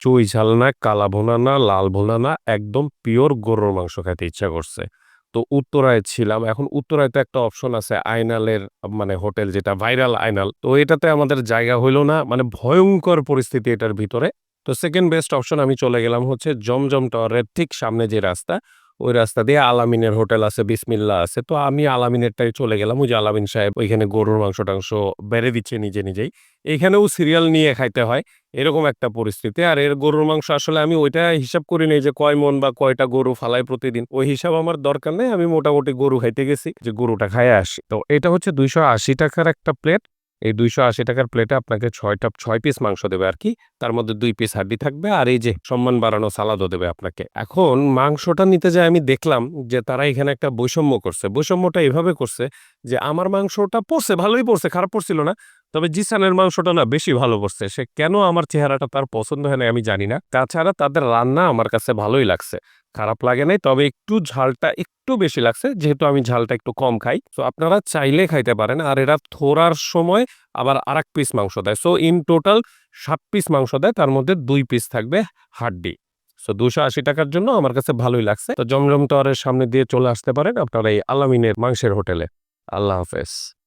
চুই ঝাল না, কালা ভোনা না, লাল ভোনা না, একদম পিওর গরুর মাংস খাইতে ইচ্ছা করছে। তো উত্তরায় ছিলাম। এখন উত্তরায় তো একটা অপশন আছে আয়নালের মানে হোটেল যেটা ভাইরাল আয়নাল তো এটাতে আমাদের জায়গা হইল না। মানে ভয়ঙ্কর পরিস্থিতি এটার ভিতরে। তো সেকেন্ড বেস্ট অপশন আমি চলে গেলাম হচ্ছে জমজম টাওয়ারের ঠিক সামনে যে রাস্তা, ওই রাস্তা দিয়ে আলামিনের হোটেল আছে, বিসমিল্লা আছে। তো আমি আলামিনেরটাই চলে গেলাম। ওই যে আলামিন সাহেব ওইখানে গরুর মাংস-টাংস বেড়ে দিচ্ছে নিজে, নিজেই। এইখানেও সিরিয়াল নিয়ে খাইতে হয়। এরকম একটা পরিস্থিতি। আর এর গরুর মাংস আসলে আমি ওইটা হিসাব করি নাই যে কয় মন বা কয়টা গরু ফালাই প্রতিদিন। ওই হিসাব আমার দরকার নেই। আমি মোটামুটি গরু খাইতে গেছি যে গরুটা খাইয়া আসি। তো এটা হচ্ছে ৳২৮০ টাকার একটা প্লেট। এই দুইশো আশি টাকার প্লেটে আপনাকে ছয়টা ছয় পিস মাংস দেবে আর কি তার মধ্যে দুই পিস হাড্ডি থাকবে আর এই যে সম্মান বাড়ানো সালাদও দেবে আপনাকে। এখন মাংসটা নিতে যায় আমি দেখলাম যে তারা এখানে একটা বৈষম্য করছে। বৈষম্যটা এভাবে করছে যে আমার মাংসটা পড়ছে, ভালোই পড়ছে, খারাপ পড়ছিল না। তবে জিসানের মাংসটা না বেশি ভালো পড়ছে। সে কেন আমার চেহারাটা তার পছন্দ হয় না আমি জানি না। তাছাড়া তাদের রান্না আমার কাছে ভালোই লাগছে। খারাপ লাগে নাই। তবে একটু ঝালটা একটু বেশি লাগছে। যেহেতু আমি ঝালটা একটু কম খাই। সো আপনারা চাইলে খাইতে পারেন। আর এরা থোড়ার সময় আবার আরেক পিস মাংস দেয়। সো ইন টোটাল ৭ পিস মাংস দেয়। তার মধ্যে দুই পিস থাকবে হাড্ডি। সো দুশো আশি টাকার জন্য আমার কাছে ভালোই লাগছে। তো জমজম টাওয়ারের সামনে দিয়ে চলে আসতে পারেন আপনারা এই আলামিনের মাংসের হোটেলে। আল্লাহ হাফেজ।